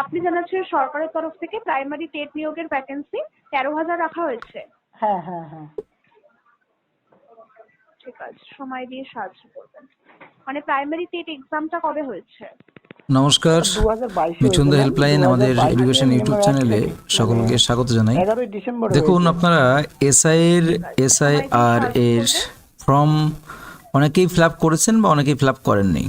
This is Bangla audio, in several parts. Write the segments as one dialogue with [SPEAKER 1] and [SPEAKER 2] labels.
[SPEAKER 1] আপনি জানাচ্ছেন সরকারের তরফ থেকে প্রাইমারি টেট নিয়োগের ভ্যাকেন্সি তেরো হাজার রাখা হয়েছে।
[SPEAKER 2] হ্যাঁ হ্যাঁ হ্যাঁ।
[SPEAKER 1] ঠিক আছে সময় দিয়ে সাহায্য করবেন। মানে প্রাইমারি টেট এক্সামটা কবে হয়েছে?
[SPEAKER 3] নমস্কার
[SPEAKER 2] দু হাজার বাইশে
[SPEAKER 3] মিঠুন দা হেল্পলাইন আমাদের এডুকেশন ইউটিউব চ্যানেলে সকলকে স্বাগত জানাই।
[SPEAKER 2] ডিসেম্বর
[SPEAKER 3] দেখুন আপনারা এসআই এর এসআই আর এর ফর্ম অনেকেই ফিল করেছেন বা অনেকেই ফিল করেননি।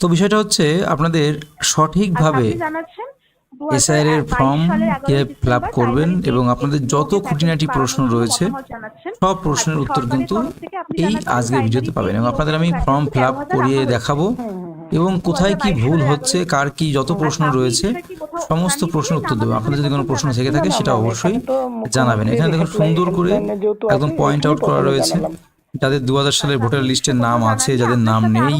[SPEAKER 3] তো বিষয়টা হচ্ছে আপনাদের সঠিকভাবে
[SPEAKER 1] আপনি
[SPEAKER 3] এসআইআর এর ফর্ম কীভাবে ফিল করবেন এবং আপনাদের যত খুঁটিনাটি প্রশ্ন রয়েছে সব প্রশ্নের উত্তর কিন্তু এই আজকের ভিডিওতে পাবেন এবং আপনাদের আমি ফর্ম ফিল আপ করিয়ে দেখাবো। এবং কোথায় কি ভুল হচ্ছে কার কি যত প্রশ্ন রয়েছে সমস্ত প্রশ্নের উত্তর দেবো। আপনাদের যদি কোনো প্রশ্ন থেকে থাকে সেটা অবশ্যই জানাবেন। এখানে দেখুন সুন্দর করে একদম পয়েন্ট আউট করা রয়েছে। যাদের দু হাজার সালের ভোটার লিস্টের নাম আছে যাদের নাম নেই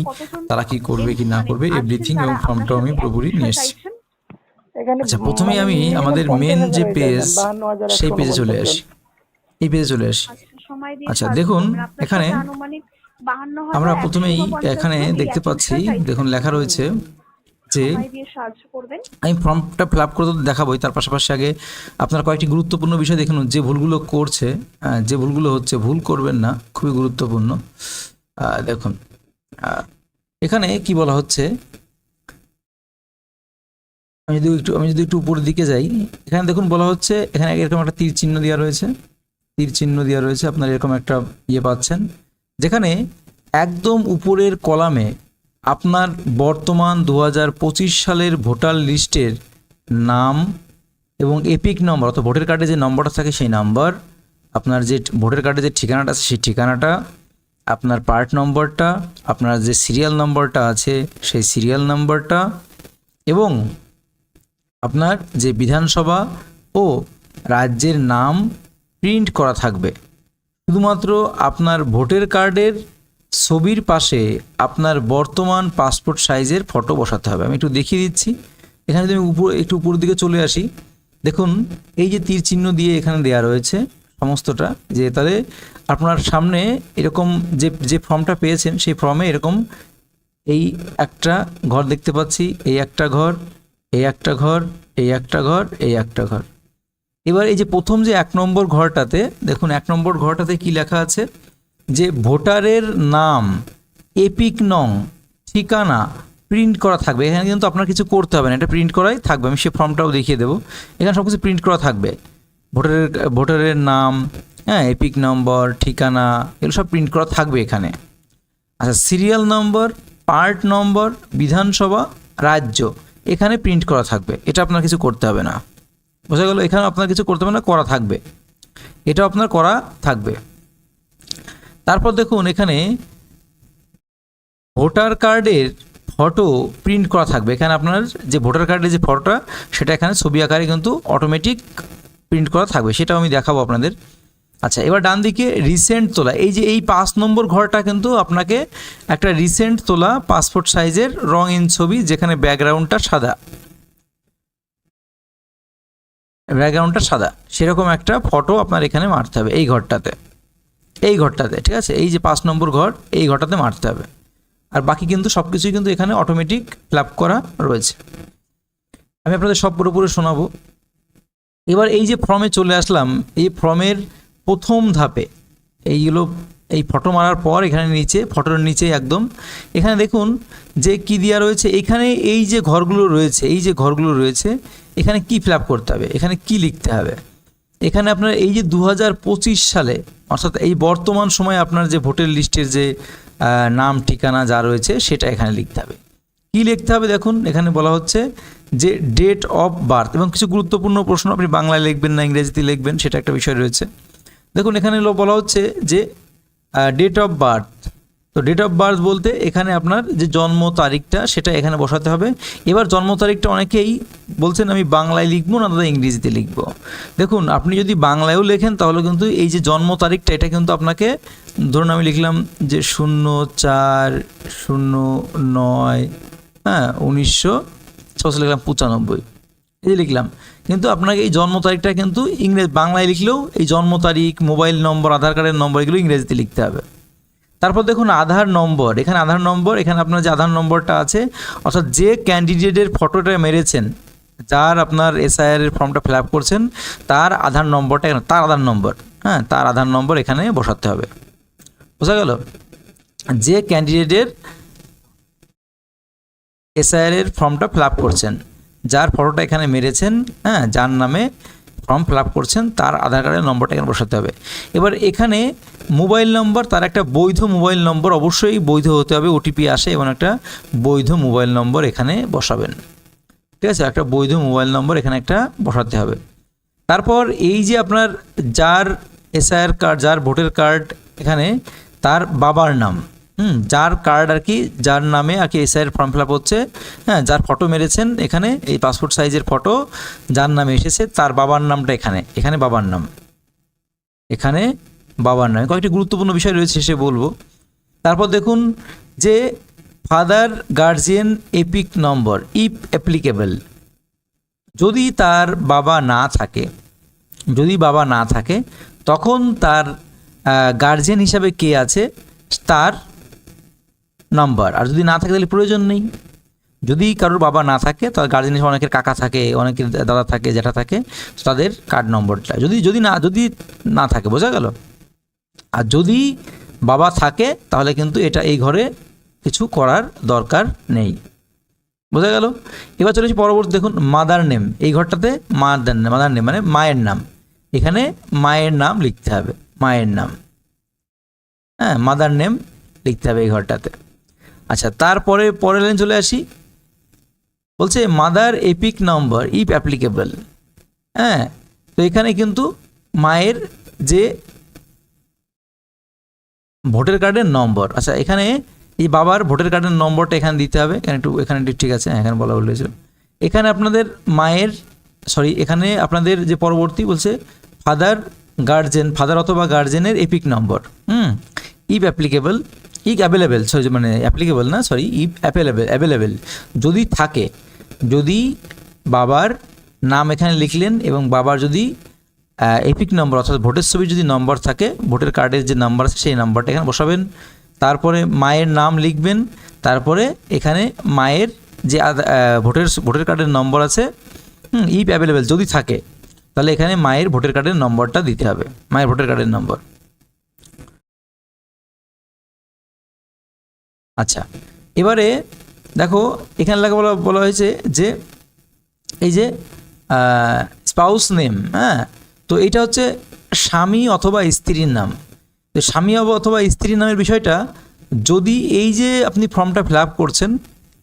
[SPEAKER 3] তারা কি করবে কি না করবে এভরিথিং এবং ফর্মটাও আমি পুরোপুরি নিয়ে এসেছি আচ্ছা প্রথমেই আমি আমাদের মেন যে পেজ সেই পেজে চলে আসি। এই পেজে চলে আসি। আচ্ছা, দেখুন, এখানে আমরা প্রথমেই এখানে দেখতে পাচ্ছি দেখুন লেখা রয়েছে যে আমি ফর্মটা ফিল আপ করে তো দেখাবোই তার পাশাপাশি আগে আপনার কয়েকটি গুরুত্বপূর্ণ বিষয় দেখুন যে ভুলগুলো করছে যে ভুলগুলো হচ্ছে ভুল করবেন না খুবই গুরুত্বপূর্ণ। দেখুন এখানে কি বলা হচ্ছে? আমি যদি একটু আমি যদি একটু উপরের দিকে যাই এখানে দেখুন বলা হচ্ছে এখানে এরকম একটা তীর চিহ্ন দেওয়া রয়েছে। তীর চিহ্ন দেওয়া রয়েছে আপনার এরকম একটা ইয়ে পাচ্ছেন। যেখানে একদম উপরের কলামে আপনার বর্তমান দু হাজার পঁচিশ সালের ভোটার লিস্টের নাম এবং এপিক নম্বর অর্থাৎ ভোটার কার্ডে যে নম্বরটা থাকে সেই নাম্বার, আপনার যে ভোটার কার্ডে যে ঠিকানাটা আছে সেই ঠিকানাটা, আপনার পার্ট নম্বরটা, আপনার যে সিরিয়াল নম্বরটা আছে সেই সিরিয়াল নম্বরটা এবং আপনার যে বিধানসভা ও রাজ্যের নাম প্রিন্ট করা থাকবে। শুধুমাত্র আপনার ভোটার কার্ডের ছবির পাশে আপনার বর্তমান পাসপোর্ট সাইজের ফটো বসাতে হবে। আমি একটু দেখিয়ে দিচ্ছি। এখানে যদি আমি উপর, একটু উপর দিকে চলে আসি, দেখুন, এই যে তীর চিহ্ন দিয়ে এখানে দেয়া রয়েছে সমস্তটা, যে তাহলে আপনার সামনে এরকম যে যে ফর্মটা পেয়েছেন, সেই ফর্মে এরকম এই একটা ঘর দেখতে পাচ্ছি, এই একটা ঘর, এই একটা ঘর, এই একটা ঘর, এই একটা ঘর। এবার এই যে প্রথম যে এক নম্বর ঘরটাতে, দেখুন, এক নম্বর ঘরটাতে কি লেখা আছে? যে ভোটারের নাম, এপিক নং, ঠিকানা প্রিন্ট করা থাকবে। এখানে কিন্তু আপনার কিছু করতে হবে না, এটা প্রিন্ট করাই থাকবে। আমি সে ফর্মটাও দেখিয়ে দেবো। এখানে সব কিছু প্রিন্ট করা থাকবে। ভোটারের ভোটারের নাম হ্যাঁ এপিক নম্বর, ঠিকানা, এগুলো সব প্রিন্ট করা থাকবে এখানে। আচ্ছা সিরিয়াল নম্বর পার্ট নম্বর বিধানসভা, রাজ্য, এখানে প্রিন্ট করা থাকবে। এটা আপনার কিছু করতে হবে না। বোঝা গেল? এখানে আপনার কিছু করতে হবে না, করা থাকবে। এটা আপনার করা থাকবে। তারপর দেখুন এখানে ভোটার কার্ডের ফটো প্রিন্ট করা থাকবে। এখানে আপনার যে ভোটার কার্ডের যে ফটোটা, সেটা এখানে ছবি আকারে কিন্তু অটোমেটিক প্রিন্ট করা থাকবে। সেটাও আমি দেখাবো আপনাদের। আচ্ছা এবার ডান দিকে রিসেন্ট তোলা। এই যে এই পাঁচ নম্বর ঘরটা কিন্তু আপনাকে একটা রিসেন্ট তোলা পাসপোর্ট সাইজের রং ইন ছবি, যেখানে ব্যাকগ্রাউন্ডটা সাদা। ব্যাকগ্রাউন্ডটা সাদা। সেরকম একটা ফটো আপনার এখানে মারতে হবে এই ঘরটাতে। এই ঘরটাতে, ঠিক আছে? এই যে পাঁচ নম্বর ঘর, এই ঘরটাতে মারতে হবে। আর বাকি কিন্তু সব কিছুই কিন্তু এখানে অটোমেটিক ফ্ল্যাপ করা রয়েছে। আমি আপনাদের সব পুরোপুরি শোনাবো। এবার এই যে ফর্মে চলে আসলাম, এই ফর্মের প্রথম ধাপে, এইগুলো, এই ফটো মারার পর এখানে নিচে ফটোর নিচে একদম, এখানে দেখুন যে কি দেওয়া রয়েছে। এখানে এই যে ঘরগুলো রয়েছে, এই যে ঘরগুলো রয়েছে, এখানে কি ফিল করতে হবে? এখানে কি লিখতে হবে? এখানে আপনার এই যে দু হাজার পঁচিশ সালে, অর্থাৎ এই বর্তমান সময়ে আপনার যে ভোটার লিস্টের যে নাম, ঠিকানা যা রয়েছে, সেটা এখানে লিখতে হবে। কি লিখতে হবে দেখুন, এখানে বলা হচ্ছে যে ডেট অফ বার্থ এবং কিছু গুরুত্বপূর্ণ প্রশ্ন আপনি বাংলায় লিখবেন না ইংরেজিতে লিখবেন, সেটা একটা বিষয় রয়েছে। দেখুন, এখানে বলা হচ্ছে যে ডেট অফ বার্থ তো ডেট অফ বার্থ বলতে এখানে আপনার যে জন্ম তারিখটা সেটা এখানে বসাতে হবে। এবার জন্ম তারিখটা অনেকেই বলছেন আমি বাংলায় লিখব না দাদা ইংরেজিতে লিখব। দেখুন, আপনি যদি বাংলায়ও লেখেন তাহলে কিন্তু এই যে জন্ম তারিখটা এটা কিন্তু আপনাকে, ধরুন আমি লিখলাম যে শূন্য চার, শূন্য নয় হ্যাঁ উনিশশো ছশো লিখলাম পঁচানব্বই। এই যে লিখলাম। কিন্তু আপনাকে এই জন্ম তারিখটা কিন্তু ইংরেজ, বাংলায় লিখলেও এই জন্ম তারিখ, মোবাইল নম্বর, আধার কার্ডের নম্বর এগুলো ইংরেজিতে লিখতে হবে। তারপর দেখুন আধার নম্বর। এখানে আধার নম্বর, এখানে আপনার যে আধার নম্বরটা আছে, অর্থাৎ যে ক্যান্ডিডেটের ফটোটা মেরেছেন, যার আপনার এসআইআর ফর্মটা ফিল আপ করছেন, তার আধার নম্বরটা এখানে, তার আধার নম্বর হ্যাঁ তার আধার নম্বর এখানে বসাতে হবে। বোঝা গেল? যে ক্যান্ডিডেটের এসআইআর ফর্মটা ফিল আপ করছেন, যার ফটোটা এখানে মেরেছেন হ্যাঁ যার নামে ফর্ম ফিল আপ করছেন, তার আধার কার্ডের নম্বরটা এখানে বসাতে হবে। এবার এখানে মোবাইল নম্বর, তার একটা বৈধ মোবাইল নম্বর, অবশ্যই বৈধ হতে হবে ওটিপি আসে এবং একটা বৈধ মোবাইল নম্বর এখানে বসাবেন। ঠিক আছে? একটা বৈধ মোবাইল নম্বর এখানে একটা বসাতে হবে। তারপর এই যে আপনার যার এসআইআর কার্ড যার ভোটার কার্ড এখানে, তার বাবার নাম। হুম, যার কার্ড আর কি, যার নামে আর কি এসআইআর ফর্ম ফিল হচ্ছে হ্যাঁ যার ফটো মেরেছেন এখানে, এই পাসপোর্ট সাইজের ফটো যার নামে এসেছে, তার বাবার নামটা এখানে এখানে বাবার নাম। এখানে বাবার নাম। কয়েকটি গুরুত্বপূর্ণ বিষয় রয়েছে, সে বলব। তারপর দেখুন যে father guardian EPIC number if applicable যদি তার বাবা না থাকে, যদি বাবা না থাকে, তখন তার গার্জিয়ান হিসাবে কে আছে? তার নাম্বার। আর যদি না থাকে তাহলে প্রয়োজন নেই। যদি কারোর বাবা না থাকে, তার গার্জেন হিসেবে অনেকের কাকা থাকে, অনেকের দাদা থাকে, জ্যাঠা থাকে তাদের কার্ড নম্বরটা যদি যদি না যদি না থাকে, বোঝা গেল? আর যদি বাবা থাকে, তাহলে কিন্তু এটা এই ঘরে কিছু করার দরকার নেই। বোঝা গেল? এবার চলেছি পরবর্তী, দেখুন মাদার নেম এই ঘরটাতে মাদার নেম মাদার নেম মানে মায়ের নাম। এখানে মায়ের নাম লিখতে হবে, মায়ের নাম। হ্যাঁ মাদার নেম লিখতে হবে এই ঘরটাতে। আচ্ছা তারপরে পরের লাইন চলে আসি। বলছে mother EPIC number if applicable. হ্যাঁ তো এখানে কিন্তু মায়ের যে ভোটার কার্ডের নম্বর আচ্ছা এখানে এই বাবার ভোটার কার্ডের নম্বরটা এখানে দিতে হবে। এখানে একটু এখানে একটু ঠিক আছে হ্যাঁ, এখানে বলা বলেছিল এখানে আপনাদের মায়ের সরি এখানে আপনাদের যে পরবর্তী বলছে ফাদার গার্জেন ফাদার অথবা গার্জেনের EPIC number. Hmm if applicable if available sorry মানে অ্যাপ্লিকেবল না সরি ইফ অ্যাভেলেবেল অ্যাভেলেবেল। যদি থাকে যদি বাবার নাম এখানে লিখলেন এবং বাবার যদি এপিক নম্বর অর্থাৎ ভোটের ছবির যদি নম্বর থাকে ভোটের কার্ডের যে নাম্বার আছে সেই নাম্বারটা এখানে বসাবেন। তারপরে মায়ের নাম লিখবেন তারপরে এখানে মায়ের যে আহ, ভোটের কার্ডের নম্বর আছে ইফ অ্যাভেলেবেল যদি থাকে তাহলে এখানে মায়ের ভোটের কার্ডের নম্বরটা দিতে হবে মায়ের ভোটার কার্ডের নম্বর। আচ্ছা। এবারে দেখো, এখানে লেখা বলা বলা হয়েছে যে, এই যে স্পাউস নেম হ্যাঁ? তো এটা হচ্ছে স্বামী অথবা স্ত্রীর নাম। তো স্বামী অথবা স্ত্রীর নামের বিষয়টা যদি এই যে আপনি ফর্মটা ফিল করছেন,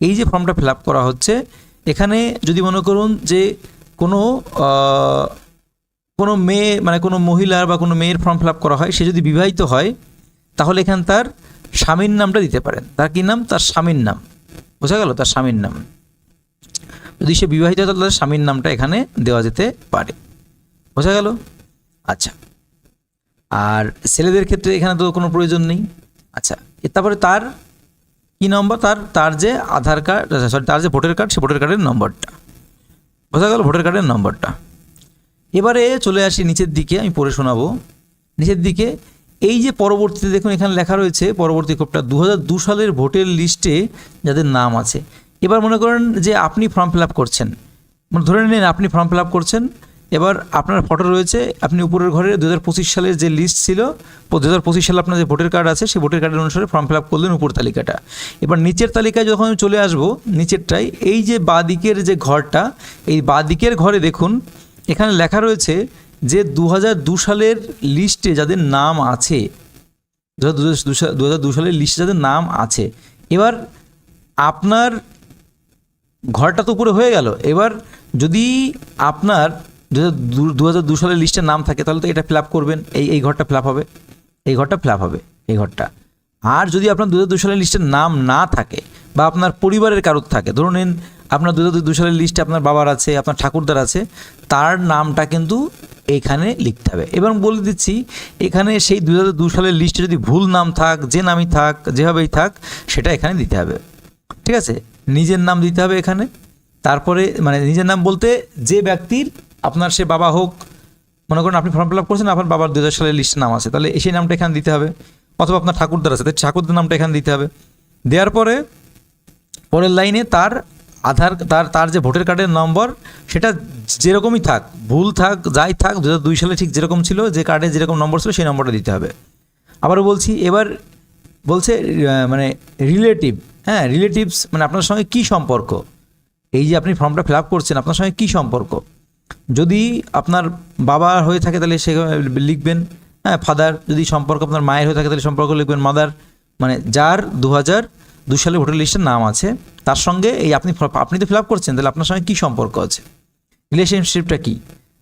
[SPEAKER 3] এই যে ফর্মটা ফিল করা হচ্ছে, এখানে যদি মনে করুন যে কোনো কোনো মেয়ে মানে কোনো মহিলার বা কোনো মেয়ের ফর্ম ফিল করা হয়, সে যদি বিবাহিত হয়, তাহলে এখানে তার স্বামীর নামটা দিতে পারেন। তার কী নাম? তার স্বামীর নাম। বোঝা গেল? তার স্বামীর নাম। যদি সে বিবাহিত হয়, তাহলে স্বামীর নামটা এখানে দেওয়া যেতে পারে। বোঝা গেল? আচ্ছা। আর ছেলেদের ক্ষেত্রে এখানে তো কোনো প্রয়োজন নেই। আচ্ছা। তারপরে তার কি নম্বর? তার তার যে আধার কার্ড সরি তার যে ভোটার কার্ড, সে ভোটার কার্ডের নম্বরটা। বোঝা গেল? ভোটার কার্ডের নম্বরটা। এবারে চলে আসি নিচের দিকে, আমি পড়ে শোনাবো। নিচের দিকে এই যে পরবর্তীতে দেখুন এখানে লেখা রয়েছে, পরবর্তী কোপটা দু সালের ভোটের লিস্টে যাদের নাম আছে। এবার মনে করেন যে আপনি ফর্ম ফিল আপ করছেন। মানে ধরে নিন আপনি ফর্ম ফিল আপ করছেন, এবার আপনার ফটো রয়েছে, আপনি উপরের ঘরে দু হাজার পঁচিশ সালের যে লিস্ট ছিল দু হাজার পঁচিশ সালে আপনার যে ভোটার কার্ড আছে, সেই ভোটার কার্ডের অনুসারে ফর্ম ফিল আপ করলেন উপর তালিকাটা। এবার নিচের তালিকায় যখন আমি চলে আসব নিচেরটাই এই যে বাদিকের যে ঘরটা, এই বাদিকের ঘরে দেখুন, এখানে লেখা রয়েছে যে দু সালের লিস্টে যাদের নাম আছে দু হাজার দু সালের লিস্টে যাদের নাম আছে, এবার আপনার ঘরটা তো উপরে হয়ে গেল। এবার যদি আপনার দু হাজার দু সালের লিস্টে নাম থাকে, তাহলে তো এটা ফিল করবেন, এই এই ঘরটা ফিল হবে, এই ঘরটা ফিল হবে, এই ঘরটা। আর যদি আপনার দু হাজার দু সালের লিস্টে নাম না থাকে বা আপনার পরিবারের কারোর থাকে, ধরুন আপনার দু হাজার দু সালের লিস্টে আপনার বাবার আছে, আপনার ঠাকুরদার আছে, তার নামটা কিন্তু এখানে লিখতে হবে। এবার বলে দিচ্ছি, এখানে সেই দু হাজার সালের লিস্টে যদি ভুল নাম থাক, যে নামই থাক, যেভাবেই থাক, সেটা এখানে দিতে হবে। ঠিক আছে? নিজের নাম দিতে হবে এখানে। তারপরে মানে নিজের নাম বলতে যে ব্যক্তির, আপনার সে বাবা হোক, মনে করুন আপনি ফর্ম ফিল আপ করছেন, আপনার বাবার দু হাজার সালের লিস্টে নাম আছে। তাহলে সেই নামটা এখানে দিতে হবে। অথবা আপনার ঠাকুরদার আছে তাই ঠাকুরদার নামটা এখানে দিতে হবে। দেওয়ার পরে, পরের লাইনে তার আধার তার তার যে ভোটার কার্ডের নম্বর, সেটা যেরকমই থাক, ভুল থাক, যাই থাক দু দুই সালে ঠিক যেরকম ছিল, যে কার্ডে যেরকম নম্বর ছিল, সেই নম্বরটা দিতে হবে। আবারও বলছি, এবার বলছে মানে রিলেটিভ হ্যাঁ রিলেটিভস মানে আপনার সঙ্গে কী সম্পর্ক? এই যে আপনি ফর্মটা ফিল আপ করছেন আপনার সঙ্গে কী সম্পর্ক? যদি আপনার বাবা হয়ে থাকে, তাহলে সে লিখবেন হ্যাঁ ফাদার যদি সম্পর্ক আপনার মায়ের হয়ে থাকে, তাহলে সম্পর্ক লিখবেন মাদার মানে যার দু হাজার দু সালে ভোটার লিস্টের নাম আছে। তার সঙ্গে এই আপনি আপনি তো ফিল আপ করছেন, তাহলে আপনার সঙ্গে কী সম্পর্ক আছে? রিলেশনশিপটা কী?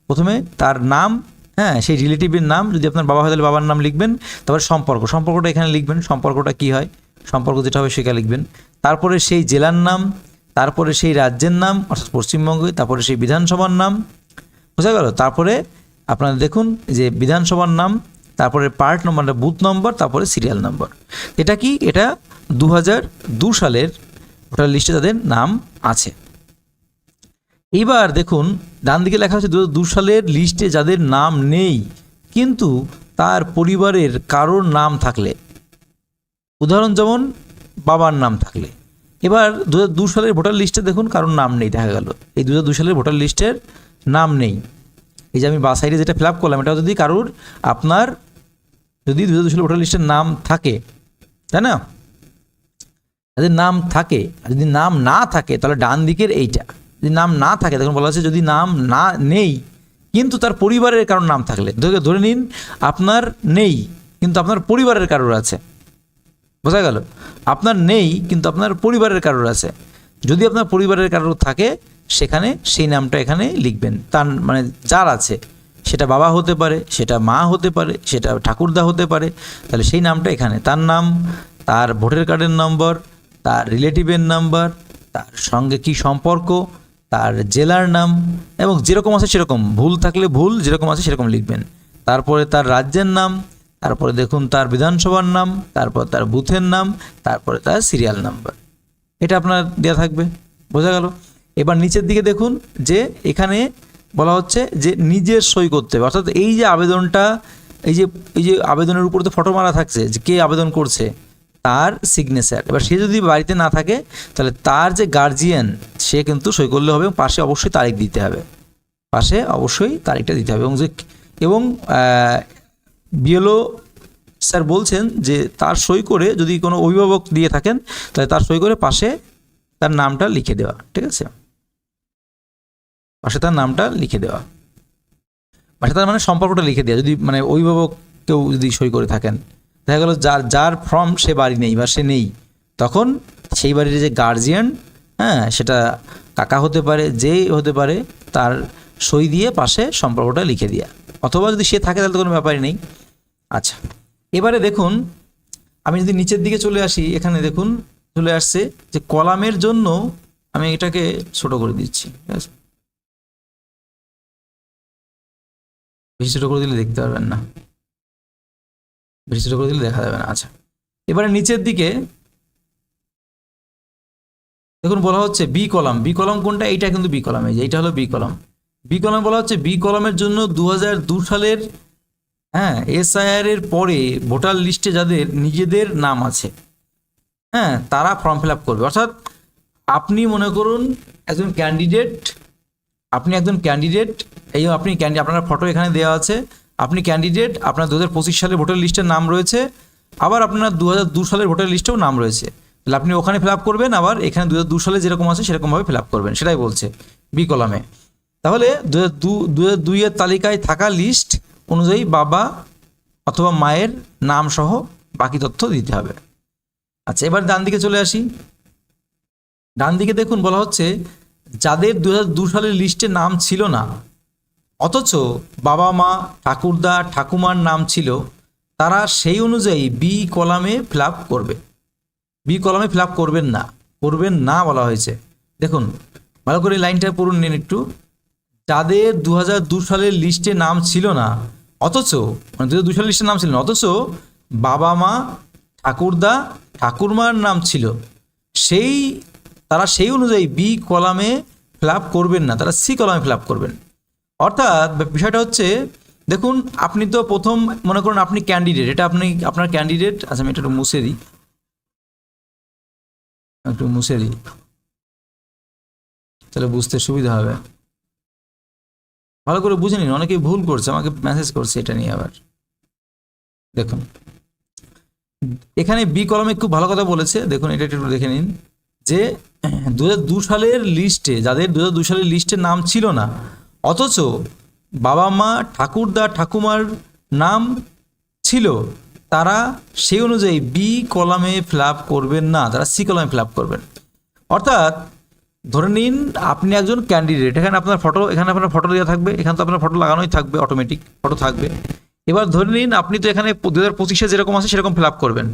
[SPEAKER 3] প্রথমে তার নাম হ্যাঁ সেই রিলেটিভের নাম, যদি আপনার বাবা হয় তাহলে বাবার নাম লিখবেন, তারপরে সম্পর্ক। সম্পর্কটা এখানে লিখবেন, সম্পর্কটা কী হয়? সম্পর্ক যেটা হবে সেটা লিখবেন। তারপরে সেই জেলার নাম, তারপরে সেই রাজ্যের নাম, অর্থাৎ পশ্চিমবঙ্গে, তারপরে সেই বিধানসভার নাম, বোঝা গেল? তারপরে আপনারা দেখুন যে বিধানসভার নাম, তারপরে পার্ট নম্বরটা বুথ নম্বর তারপরে সিরিয়াল নম্বর এটা কি? এটা দু সালের ভোটার লিস্টে তাদের নাম আছে। এইবার দেখুন ডান দিকে লেখা হচ্ছে দু দু সালের লিস্টে যাদের নাম নেই, কিন্তু তার পরিবারের কারোর নাম থাকলে। উদাহরণ যেমন, বাবার নাম থাকলে। এবার দু হাজার দু সালের ভোটার লিস্টে দেখুন, কারোর নাম নেই, দেখা গেল। এই দু হাজার দু সালের ভোটার লিস্টের নাম নেই। এই যে আমি বা সাইডে যেটা ফিল আপ করলাম এটা যদি কারোর, আপনার যদি দু হাজার দু সালের ভোটার লিস্টের নাম থাকে, তাই না? যদি নাম থাকে যদি নাম না থাকে, তাহলে ডান দিকের এইটা। যদি নাম না থাকে, তখন বলা হচ্ছে যদি নাম না নেই, কিন্তু তার পরিবারের কারোর নাম থাকলে। ধরে নিন, আপনার নেই, কিন্তু আপনার পরিবারের কারোর আছে। বোঝা গেল? আপনার নেই, কিন্তু আপনার পরিবারের কারোর আছে। যদি আপনার পরিবারের কারোর থাকে, সেখানে সেই নামটা এখানে লিখবেন। তার মানে যার আছে, সেটা বাবা হতে পারে, সেটা মা হতে পারে, সেটা ঠাকুরদা হতে পারে, তাহলে সেই নামটা এখানে। তার নাম, তার ভোটার কার্ডের নম্বর তার রিলেটিভের নাম্বার, তার সঙ্গে কি সম্পর্ক, তার জেলার নাম এবং যেরকম আছে সেরকম। ভুল থাকলে ভুল, যেরকম আছে সেরকম লিখবেন। তারপরে তার রাজ্যের নাম, তারপরে দেখুন তার বিধানসভার নাম, তারপর তার বুথের নাম, তারপরে তার সিরিয়াল নাম্বার। এটা আপনার দেওয়া থাকবে। বোঝা গেল? এবার নিচের দিকে দেখুন যে এখানে বলা হচ্ছে যে নিজের সই করতে হবে। অর্থাৎ এই যে আবেদনটা, এই যে এই যে আবেদনের উপর তো ফটো মারা থাকছে, যে কে আবেদন করছে তার সিগনেচার এবার সে যদি বাড়িতে না থাকে, তাহলে তার যে গার্জিয়ান সে কিন্তু সই করলে হবে এবং পাশে অবশ্যই তারিখ দিতে হবে। পাশে অবশ্যই তারিখটা দিতে হবে এবং যে এবং বিএলও স্যার বলছেন যে তার সই করে যদি কোনো অভিভাবক দিয়ে থাকেন, তাহলে তার সই করে পাশে তার নামটা লিখে দেওয়া, ঠিক আছে? পাশে তার নামটা লিখে দেওয়া। পাশে তার মানে সম্পর্কটা লিখে দেওয়া। যদি মানে অভিভাবক কেউ যদি সই করে থাকেন দেখা গেল যার যার ফর্ম সে বাড়ি নেই বা সে নেই। তখন সেই বাড়ির যে গার্জিয়ান হ্যাঁ সেটা কাকা হতে পারে যেই হতে পারে, তার সই দিয়ে পাশে সম্পর্কটা লিখে দেওয়া অথবা যদি সে থাকে, তাহলে তো কোনো ব্যাপারই নেই। আচ্ছা এবারে দেখুন, আমি যদি নিচের দিকে চলে আসি, এখানে দেখুন, চলে আসছে যে কলামের জন্য আমি এটাকে ছোট করে দিচ্ছি, ঠিক আছে? বেশি ছোট করে দিলে দেখতে পারবেন না। ছোট করে দিলে দেখা যাবে না। আচ্ছা এবারে নিচের দিকে দেখুন বলা হচ্ছে বি কলাম বি কলাম কোনটা? এইটা কিন্তু বি কলাম এই যে এইটা হলো বি কলাম বি কলাম বলা হচ্ছে বি কলামের জন্য দু সালের হ্যাঁ এসআইআর এর পরে ভোটার লিস্টে যাদের নিজেদের নাম আছে হ্যাঁ তারা ফর্ম ফিল আপ করবে। অর্থাৎ আপনি মনে করুন একজন ক্যান্ডিডেট আপনি একজন ক্যান্ডিডেট এই আপনি ক্যান্ডি আপনার ফটো এখানে দেওয়া আছে। আপনি ক্যান্ডিডেট আপনার দু হাজার পঁচিশ সালের ভোটার লিস্টের নাম রয়েছে, আবার আপনার দু হাজার দু সালের ভোটার লিস্টেও নাম রয়েছে। তাহলে আপনি ওখানে ফিল আপ করবেন, আবার এখানে দু হাজার দু সালে যেরকম আছে সেরকমভাবে ফিল আপ করবেন, সেটাই বলছে বি কলামে তাহলে দু হাজার দু দু হাজার দুইয়ের তালিকায় থাকা লিস্ট অনুযায়ী বাবা অথবা মায়ের নাম সহ বাকি তথ্য দিতে হবে। আচ্ছা এবার ডান দিকে চলে আসি। ডান দিকে দেখুন বলা হচ্ছে, যাদের দু দু সালের লিস্টে নাম ছিল না অথচ বাবা মা ঠাকুরদা, ঠাকুমার নাম ছিল, তারা সেই অনুযায়ী বি কলামে ফিল করবে। বি কলামে ফিল করবেন না করবেন না বলা হয়েছে। দেখুন, ভালো করে লাইনটা পড়ুন নিন একটু। যাদের দু হাজার দু সালের লিস্টে নাম ছিল না, অথচ মানে দু হাজার সালের লিস্টে নাম ছিল না, অথচ বাবা মা ঠাকুরদা, ঠাকুরমার নাম ছিল। সেই, তারা সেই অনুযায়ী বি কলামে ফিল করবেন না, তারা সি কলামে ফিল করবেন। অর্থাৎ বিষয়টা হচ্ছে, দেখুন, আপনি তো প্রথম, মনে করুন আপনি ক্যান্ডিডেট এটা আপনি, আপনার ক্যান্ডিডেট আচ্ছা আমি এটা একটু মুছে দিই। একটু মুছে দিই। তাহলে বুঝতে সুবিধা হবে। ভালো করে বুঝে নিন, অনেকেই ভুল করছে, আমাকে মেসেজ করছে এটা নিয়ে আবার। দেখুন। এখানে বি কলমে খুব ভালো কথা বলেছে, দেখুন, এটা একটু দেখে নিন। যে দু সালের লিস্টে যাদের দু সালের লিস্টে নাম ছিল না অথচ বাবা মা ঠাকুরদা ঠাকুমার নাম ছিল, তারা সেই অনুযায়ী বি কলামে ফিল করবেন না, তারা সি কলামে ফিল করবেন। অর্থাৎ ধরে নিন আপনি একজন ক্যান্ডিডেট এখানে আপনার ফটো এখানে আপনার ফটো দেওয়া থাকবে, এখানে তো আপনার ফটো লাগানোই থাকবে অটোমেটিক ফটো থাকবে। এবার ধরে নিন আপনি তো এখানে দু হাজার পঁচিশে যেরকম আছে সেরকম ফিল করবেন।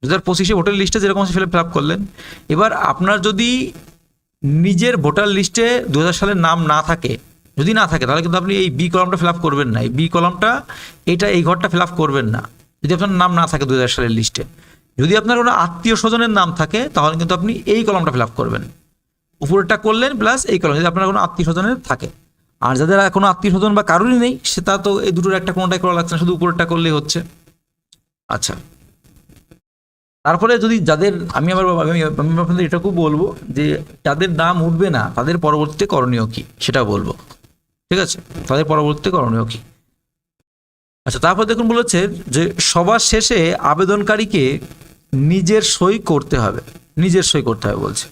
[SPEAKER 3] দু হাজার পঁচিশে ভোটার লিস্টে যেরকম আছে ফিল করলেন। এবার আপনার যদি নিজের ভোটার লিস্টে দু হাজার সালের নাম না থাকে যদি না থাকে, তাহলে কিন্তু আপনি এই বি কলামটা ফিল করবেন না। এই বি কলামটা এটা, এই ঘরটা ফিল করবেন না। যদি আপনার নাম না থাকে দু হাজার সালের লিস্টে যদি আপনার কোনো আত্মীয় স্বজনের নাম থাকে, তাহলে কিন্তু আপনি এই কলামটা ফিল করবেন। উপরেরটা করলেন প্লাস এই কলম যদি আপনার কোনো আত্মীয় স্বজনের থাকে। আর যাদের কোনো আত্মীয় স্বজন বা কারোরই নেই সেটা তো এই দুটোর একটা কোনোটাই করা লাগছে না, শুধু উপরেরটা করলেই হচ্ছে। আচ্ছা। তারপরে যদি যাদের, আমি আবার, আমি আপনাদের এটাকেও বলব যে, যাদের নাম উঠবে না, তাদের পরবর্তীতে করণীয় কি, সেটা বলব। ঠিক আছে? তাদের পরবর্তী করণীয় কি? আচ্ছা তারপর দেখুন বলেছে যে সবার শেষে আবেদনকারীকে নিজের সই করতে হবে। নিজের সই করতে হবে বলছে।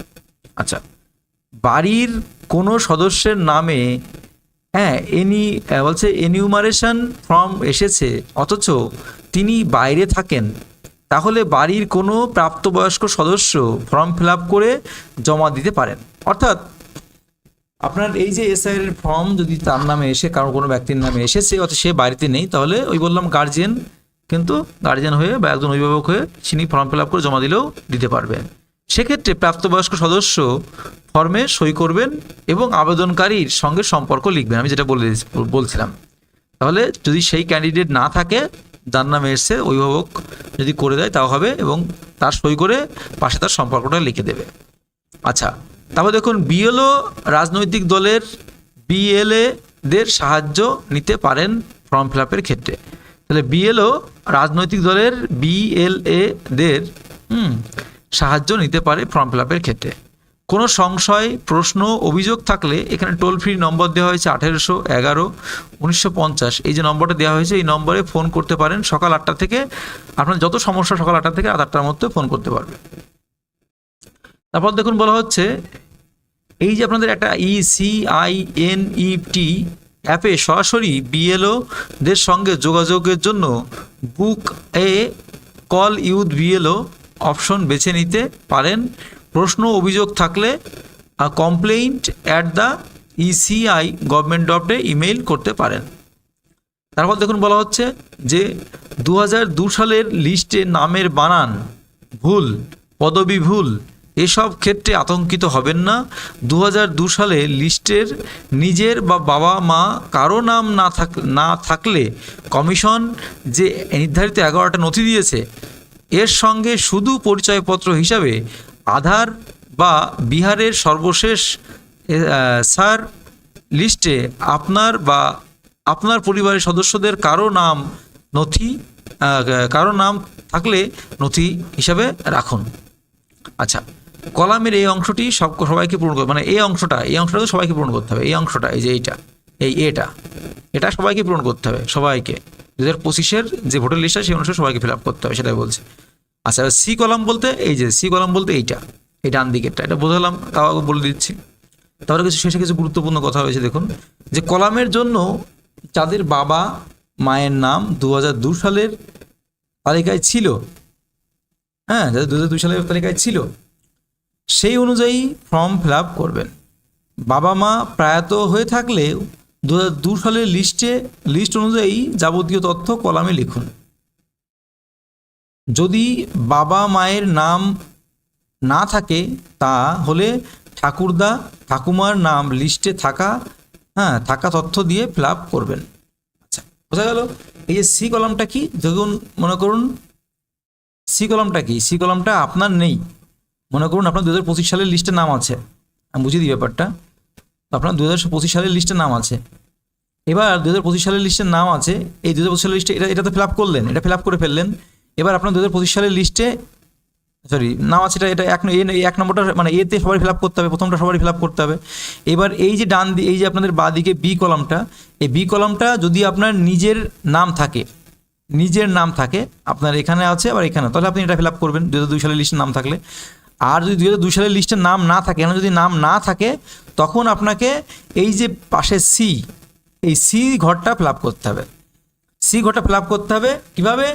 [SPEAKER 3] আচ্ছা বাড়ির কোনো সদস্যের নামে হ্যাঁ এনি বলছে এনিউমারেশন ফর্ম এসেছে, অথচ তিনি বাইরে থাকেন। তাহলে বাড়ির কোনো প্রাপ্তবয়স্ক সদস্য ফর্ম ফিল করে জমা দিতে পারেন। অর্থাৎ আপনার এই যে এসআইয়ের ফর্ম যদি তার নামে এসে, কারও কোনো ব্যক্তির নামে এসে সে অথচ সে বাড়িতে নেই, তাহলে ওই বললাম গার্জিয়ান কিন্তু গার্জিয়ান হয়ে বা একজন অভিভাবক হয়ে তিনি ফর্ম ফিল আপ করে জমা দিলেও দিতে পারবেন। সেক্ষেত্রে প্রাপ্তবয়স্ক সদস্য ফর্মে সই করবেন এবং আবেদনকারীর সঙ্গে সম্পর্ক লিখবেন, আমি যেটা বলে বলছিলাম। তাহলে যদি সেই ক্যান্ডিডেট না থাকে, যার নামে এসছে, অভিভাবক যদি করে দেয়, তাও হবে এবং তার সই করে পাশে তার সম্পর্কটা লিখে দেবে। আচ্ছা তারপর দেখুন বিএলও রাজনৈতিক দলের বিএলএ দের সাহায্য নিতে পারেন ফর্ম ফিল আপের ক্ষেত্রে। তাহলে বিএলও রাজনৈতিক দলের বিএলএ দের সাহায্য নিতে পারে ফর্ম ফিল আপের ক্ষেত্রে। কোনো সংশয়, প্রশ্ন, অভিযোগ থাকলে এখানে টোল ফ্রি নম্বর দেওয়া হয়েছে আঠেরোশো এগারো, উনিশশো পঞ্চাশ। এই যে নম্বরটা দেওয়া হয়েছে, এই নম্বরে ফোন করতে পারেন সকাল আটটা থেকে। আপনার যত সমস্যা সকাল আটটা থেকে রাত আটটার মধ্যে ফোন করতে পারবে। তারপর দেখুন বলা হচ্ছে, এই যে আপনাদের একটা E C I N E T অ্যাপে সরাসরি বিএলও দের সঙ্গে যোগাযোগের জন্য book a call with BLO option বেছে নিতে পারেন। প্রশ্ন অভিযোগ থাকলে complaint at the ECI government ডটে ইমেইল করতে পারেন। তারপর দেখুন বলা হচ্ছে যে দু সালের লিস্টে নামের বানান ভুল, পদবি ভুল এসব ক্ষেত্রে আতঙ্কিত হবেন না। দু সালে লিস্টের নিজের বা বাবা মা কারও নাম না থাক, না থাকলে কমিশন যে নির্ধারিত এগারোটা নথি দিয়েছে, এর সঙ্গে শুধু পরিচয়পত্র হিসাবে আধার বা বিহারের সর্বশেষ স্যার লিস্টে আপনার বা আপনার পরিবারের সদস্যদের কারও নাম নথি কারও নাম থাকলে নথি হিসাবে রাখুন। আচ্ছা কলামের এই অংশটি সব সবাইকে পূরণ করতে মানে এই অংশটা এই অংশটা তো সবাইকে পূরণ করতে হবে। এই অংশটা, এই যে এইটা, এই এটা এটা সবাইকে পূরণ করতে হবে, সবাইকে। দু হাজার পঁচিশের যে ভোটার লিস্টটা সেই অনুসারে সবাইকে ফিল আপ করতে হবে, সেটাই বলছে। আচ্ছা সি কলাম বলতে, এই যে সি কলাম বলতে এইটা, এই ডান দিকেরটা, এটা বোঝালাম, তাও বলে দিচ্ছি। তারপরে কিছু শেষে কিছু গুরুত্বপূর্ণ কথা রয়েছে, দেখুন। যে কলামের জন্য যাদের বাবা মায়ের নাম দু দু সালের তালিকায় ছিল হ্যাঁ যাদের দু হাজার দুই সালের তালিকায় ছিল সেই অনুযায়ী ফর্ম ফিল করবেন। বাবা মা প্রায়ত হয়ে থাকলে দু হাজার সালের লিস্টে, লিস্ট অনুযায়ী যাবতীয় তথ্য কলামে লিখুন। যদি বাবা মায়ের নাম না থাকে, তা হলে ঠাকুরদা, ঠাকুমার নাম লিস্টে থাকা হ্যাঁ থাকা তথ্য দিয়ে ফিল করবেন। আচ্ছা বোঝা গেল? এই যে সি কলামটা কি? দেখুন মনে করুন, সি কলামটা কি? সি কলামটা আপনার নেই। মনে করুন আপনার দু হাজার পঁচিশ সালের লিস্টে নাম আছে। আমি বুঝিয়ে দিই ব্যাপারটা। আপনার দু হাজার পঁচিশ সালের লিস্টে নাম আছে। এবার দু হাজার পঁচিশ সালের লিস্টের নাম আছে, এই দু হাজার পঁচিশ সালের লিস্টে এটা এটা তো ফিল আপ করলেন, এটা ফিল আপ করে ফেললেন। এবার আপনার দু হাজার পঁচিশ সালের লিস্টে সরি নাম আছে এটা এটা এক এক নম্বরটা মানে এতে সবারই ফিল আপ করতে হবে, প্রথমটা সবারই ফিল আপ করতে হবে। এবার এই যে ডান এই যে আপনাদের বাঁ দিকে বি কলামটা, এই বি কলামটা যদি আপনার নিজের নাম থাকে, নিজের নাম থাকে, আপনার এখানে আছে, আবার এখানে, তাহলে আপনি এটা ফিল আপ করবেন দু হাজার দুই সালের লিস্টের নাম থাকলে। আর যদি দু হাজার দুই সালের লিস্টের নাম না থাকে, এখানে যদি নাম না থাকে, তখন আপনাকে এই যে পাশে সি এই সি ঘরটা ফিল করতে হবে। সি ঘরটা ফিল করতে হবে কীভাবে?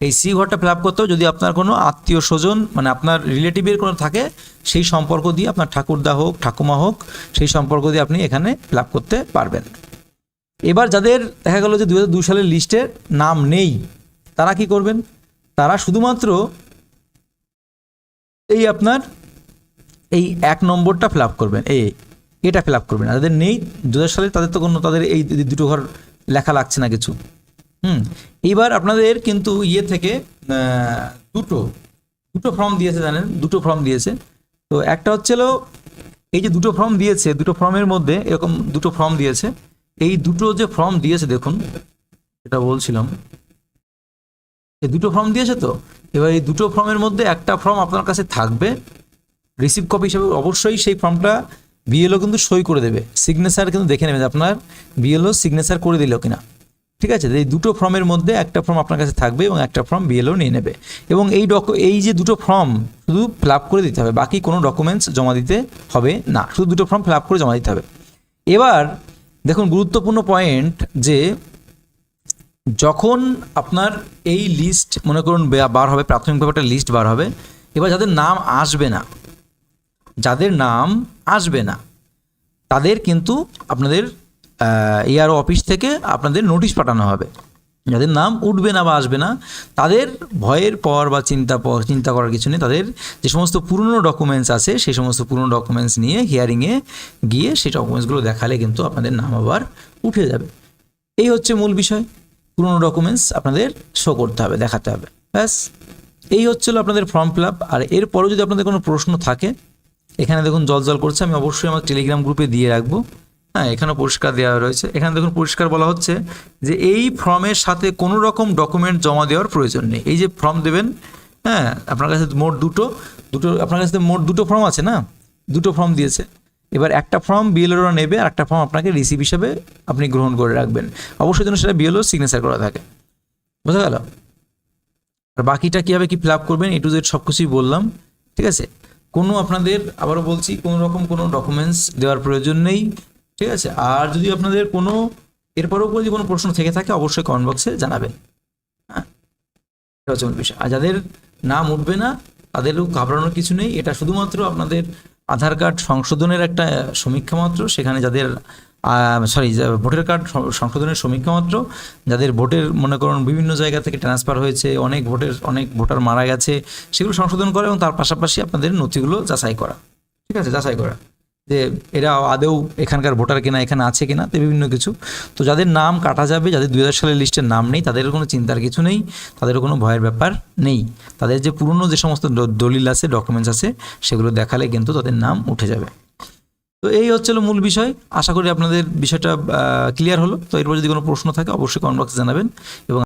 [SPEAKER 3] এই সি ঘরটা ফিল করতে হবে যদি আপনার কোনো আত্মীয় স্বজন মানে আপনার রিলেটিভের কোনো থাকে, সেই সম্পর্ক দিয়ে আপনার ঠাকুরদা হোক, ঠাকুমা হোক, সেই সম্পর্ক দিয়ে আপনি এখানে ফিল করতে পারবেন। এবার যাদের দেখা গেল যে দু হাজার দুই সালের লিস্টের নাম নেই, তারা কি করবেন? তারা শুধুমাত্র এই আপনার, এই এক নম্বরটা ফিল করবেন। এই, এটা ফিল করবেন। যাদের নেই দু হাজার সালে তাদের তো কোনো, তাদের এই দুটো ঘর লেখা লাগছে না কিছু। হুম, এইবার আপনাদের কিন্তু ইয়ে থেকে দুটো দুটো ফর্ম দিয়েছে জানেন, দুটো ফর্ম দিয়েছে। তো একটা হচ্ছিল এই যে দুটো ফর্ম দিয়েছে, দুটো ফর্মের মধ্যে এরকম দুটো ফর্ম দিয়েছে। এই দুটো যে ফর্ম দিয়েছে, দেখুন, এটা বলছিলাম। এই দুটো ফর্ম দিয়েছে তো? এবার এই দুটো ফর্মের মধ্যে একটা ফর্ম আপনার কাছে থাকবে। রিসিভ কপি হিসেবে অবশ্যই সেই ফর্মটা বিএলও কিন্তু সই করে দেবে। সিগনেচার কিন্তু দেখে নেবে যে আপনার বিএলও সিগনেচার করে দিল কিনা। ঠিক আছে? এই দুটো ফর্মের মধ্যে একটা ফর্ম আপনার কাছে থাকবে এবং একটা ফর্ম বিএলও নিয়ে নেবে। এবং এই ডক এই যে দুটো ফর্ম শুধু ফিল করে দিতে হবে, বাকি কোনো ডকুমেন্টস জমা দিতে হবে না। শুধু দুটো ফর্ম ফিল করে জমা দিতে হবে। এবার দেখুন, গুরুত্বপূর্ণ পয়েন্ট যে যখন আপনার এই লিস্ট মনে করুন বার হবে প্রাথমিকভাবে একটা লিস্ট বার হবে, এবার যাদের নাম আসবে না, যাদের নাম আসবে না, তাদের কিন্তু আপনাদের এআরও অফিস থেকে আপনাদের নোটিশ পাঠানো হবে। যাদের নাম উঠবে না বা আসবে না, তাদের ভয়ের পর বা চিন্তা পর, চিন্তা করার কিছু নেই, তাদের যে সমস্ত পুরনো ডকুমেন্টস আছে, সেই সমস্ত পুরনো ডকুমেন্টস নিয়ে হিয়ারিংয়ে গিয়ে সেই ডকুমেন্টসগুলো দেখালে কিন্তু আপনাদের নাম আবার উঠে যাবে। এই হচ্ছে মূল বিষয়। পুরনো ডকুমেন্টস আপনাদের শো করতে হবে, দেখাতে হবে। ব্যাস, এই হচ্ছিল আপনাদের ফর্ম ফিল আপ আর এরপরেও যদি আপনাদের কোনো প্রশ্ন থাকে, এখানে দেখুন জল জল করছে, আমি অবশ্যই আমার টেলিগ্রাম গ্রুপে দিয়ে রাখব। হ্যাঁ এখানেও পরিষ্কার দেওয়া রয়েছে। এখানে দেখুন পরিষ্কার বলা হচ্ছে যে এই ফর্মের সাথে কোনো রকম ডকুমেন্ট জমা দেওয়ার প্রয়োজন নেই। এই যে ফর্ম দেবেন হ্যাঁ আপনার কাছে মোট দুটো দুটো, আপনার কাছে মোট দুটো ফর্ম আছে না? দুটো ফর্ম দিয়েছে। এবার একটা ফর্ম বিএলওরা নেবে আর একটা ফর্ম আপনাকে রিসিভ হিসাবে আপনি গ্রহণ করে রাখবেন। অবশ্যই যেন সেটা বিএলও সিগনেচার করা থাকে। বোঝা গেল? আর বাকিটা কীভাবে কি ফিল আপ করবেন এ টু জেড সব কিছুই বললাম, ঠিক আছে? কোনো আপনাদের, আবারও বলছি, কোনো রকম কোনো ডকুমেন্টস দেওয়ার প্রয়োজন নেই, ঠিক আছে? আর যদি আপনাদের কোনো, এরপরেও যদি কোনো প্রশ্ন থেকে থাকে, অবশ্যই কমেন্ট বক্সে জানাবেন। হ্যাঁ? বিষয়। আর যাদের নাম উঠবে না, তাদেরও ঘাবড়ানোর কিছু নেই। এটা শুধুমাত্র আপনাদের আধার কার্ড সংশোধনের একটা সমীক্ষা মাত্র, সেখানে যাদের সরি ভোটার কার্ড সংশোধনের সমীক্ষা মাত্র, যাদের ভোটের, মনে করুন, বিভিন্ন জায়গা থেকে ট্রান্সফার হয়েছে, অনেক ভোটের, অনেক ভোটার মারা গেছে, সেগুলো সংশোধন করা এবং তার পাশাপাশি আপনাদের নথিগুলো যাচাই করা। ঠিক আছে? যাচাই করা। যে এরা আদৌ এখানকার ভোটার কিনা, এখানে আছে কিনা, তো বিভিন্ন কিছু। তো যাদের নাম কাটা যাবে, যাদের দুই হাজার সালের লিস্টের নাম নেই, তাদের কোনো চিন্তার কিছু নেই, তাদের কোনো ভয়ের ব্যাপার নেই। তাদের যে পুরনো যে সমস্ত দলিল আছে ডকুমেন্টস আছে, সেগুলো দেখালে কিন্তু তাদের নাম উঠে যাবে। তো এই হচ্ছিল মূল বিষয়। আশা করি আপনাদের বিষয়টা ক্লিয়ার হলো। তো এরপর যদি কোনো প্রশ্ন থাকে, অবশ্যই কমেন্ট বক্সে জানাবেন। এবং